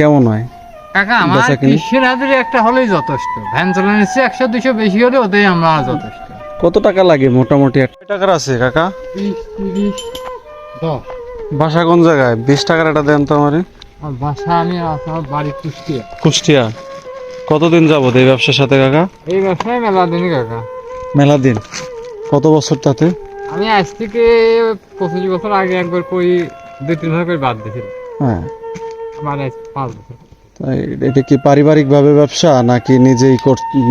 কেমন হয়? কাকা আমার কৃষির হাজারে? একটা হলেই যথেষ্ট। ভ্যান চালানোর চেয়ে একশো দুশো বেশি হলে ওতেই আমরা যথেষ্ট। কত টাকা লাগে মোটামুটি? টাকার আছে কাকা? বাসা কোন জায়গায়? বিশ টাকার এটা দেন তো আমারে। আর বাসা আমি বাড়ি কুষ্টিয়া। কুষ্টিয়া। কতদিন যাবত এই ব্যবসার সাথে কাকা? এই ব্যবসায় মেলা দিনই কাকা। মেলা দিন? কত বছর তাতে? আমি আজ থেকে পঁচিশ বছর আগে একবার কই দুই তিন করে বাদ দিয়েছিলাম। হ্যাঁ। পাঁচ বছর এটা কি পারিবারিক ভাবে ব্যবসা নাকি নিজেই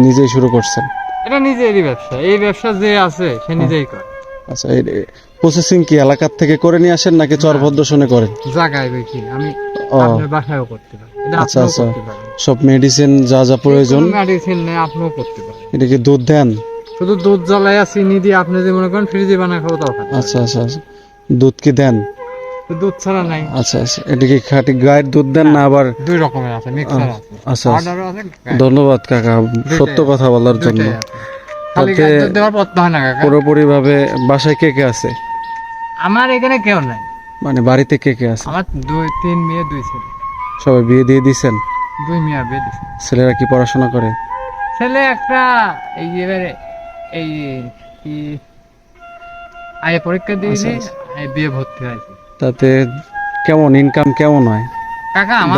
নিজেই শুরু করছেন? এটা নিজেরই ব্যবসা। এই ব্যবসা যে আছে সে নিজেই করে। আচ্ছা প্রসেসিং কি এলাকার থেকে করে নিয়ে আসেন নাকি চরভদ্র শুনে করেন? জায়গায় বেশি আমি আপনার বাসায়ও করতে পারি। আচ্ছা, আচ্ছা। সব মেডিসিন যা যা প্রয়োজন। মেডিসিন নেই আপনিও করতে পারেন। এটা কি দুধ দেন? শুধু দুধ জ্বালাইয়া চিনি দিয়ে আপনি যে মনে করেন ফ্রিজে বানায় খাব তাও আচ্ছা আচ্ছা আচ্ছা। দুধ কি দেন। দুধ ছাড়া নাই। আচ্ছা আচ্ছা এটা কি খাঁটি গায়ের দুধ দেন না আবার দুই রকমের আছে মিক্সার আছে। আচ্ছা আচ্ছা। ধন্যবাদ কাকা সত্য কথা বলার জন্য। তাতে পুরোপুরি ভাবে বাসায় কে কে আছে? আমার এখানে কেউ নাই। মানে বাড়িতে কে কে আছে? আমার দুই তিন মেয়ে দুই ছেলে। সবাই বিয়ে দিয়ে দিছেন দুই মেয়ে বিয়ে দিছে। ছেলেরা কি পড়াশোনা করে? ছেলে একটা এই এবারে এই কি আয়ে পরীক্ষা দিয়েছি আচ্ছা, বিয়ে ভর্তি হয়েছে। তাতে কেমন ইনকাম কেমন হয়? কাকা আমার?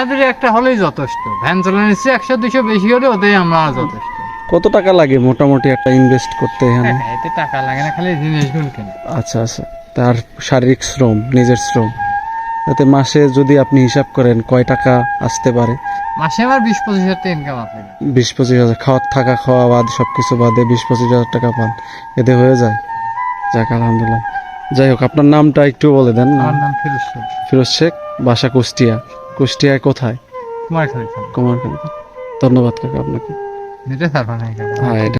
হাজারে? একটা হলেই যথেষ্ট। ভ্যান চালানোর চেয়ে একশো দুশো বেশি হলে আমরা যথেষ্ট। কত টাকা লাগে মোটামুটি একটা ইনভেস্ট করতে এখানে? এতে টাকা লাগে না খালি জিনিসগুলো কেনে। আচ্ছা আচ্ছা। তার শারীরিক শ্রম নিজের শ্রম। তাতে মাসে যদি আপনি হিসাব করেন কয় টাকা আসতে পারে? মাসে আমার বিশ পঁচিশ হাজার টাকা ইনকাম আছে। বিশ পঁচিশ হাজার। খাওয়া থাকা খাওয়া বাদ সব কিছু বাদে বিশ পঁচিশ হাজার টাকা পান। এতে হয়ে যায়? যাক আলহামদুলিল্লাহ। যাই হোক আপনার নামটা একটু বলে দেন। আমার নাম ফিরোজ শেখ, ফিরোজ শেখ বাসা কুষ্টিয়া। কুষ্টিয়ায় কোথায়? কুমারখালী কুমারখালী। ধন্যবাদ কাকা আপনাকে। হ্যাঁ এটা